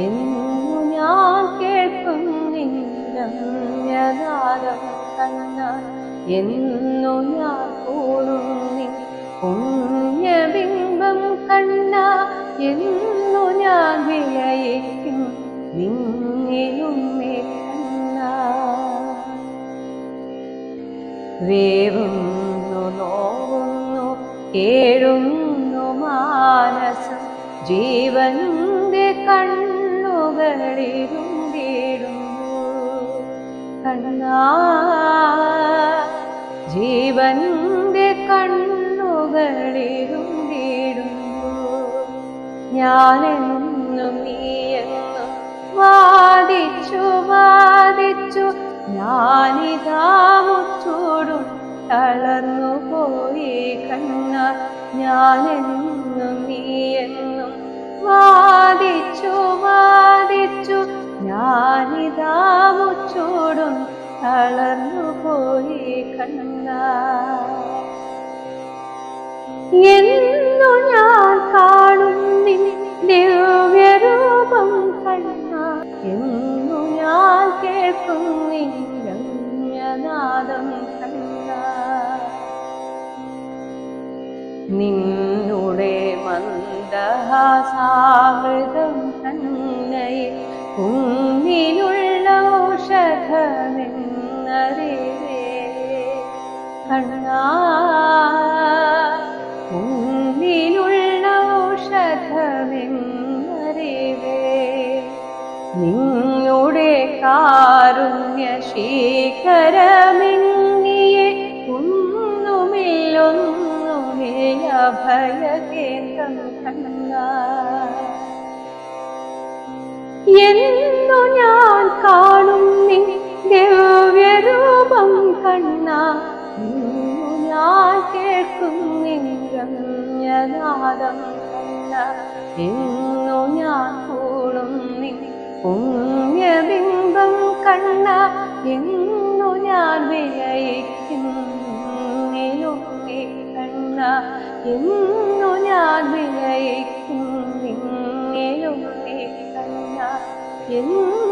എന്നു ഞാൻ കേൾക്കും നിൻ രമ്യനാദം കണ്ണ എന്നു ഞാൻ കൂടും പുണ്യബിംബം കണ്ണ വേവുന്നു നോവുന്നു കേഴുന്നു മാനസം. ജീവന്റെ കണ്ണുകളിരുണ്ടിടുന്നു കണ്ണാ ജീവന്റെ കണ്ണുകളിരുണ്ടിടുന്നു ഞാനെന്നും നീയെന്നും വാദിച്ചു തളർന്നു പോയി കണ്ണ ഞാനെന്നും എന്നും വാദിച്ചു വാദിച്ചു. ഞാനിതാ മുച്ചൂടും തളർന്നു പോയി കണ്ണ. എന്നു ഞാൻ കാണും ദിവ്യരൂപം കണ്ണ. എന്നു ഞാൻ കേൾക്കും നിൻ നിന്നുടെ മന്ദഹാസാമൃതം തന്നെ കുന്നിലുള്ള ഔഷധമെന്നറിവേ. കണ്ണാ കുന്നിലുള്ള ഔഷധമെന്നറിവേ. നിങ്ങളുടെ കാരുണ്യ ശീകരമെന്നിയെ ഒന്നുമില്ലൊന്നുമില്ല ഭയകേന്ദ്രം കണ്ണ എന്നു ഞാൻ കാണും നീ ദിവ്യരൂപം കണ്ണ ഞാൻ കേൾക്കും രമ്യനാദം കണ്ണ എന്നു ഞാൻ കൂടും നീ പുണ്യബിംബം കണ്ണ എന്നു ഞാൻ വിലയിക്കും നിന്നിലുണ്ണി കണ്ണ ഇന്നു ഞാൻ വിനയിക്കും നിന്നിലുണ്ണി കണ്ണ എന്നു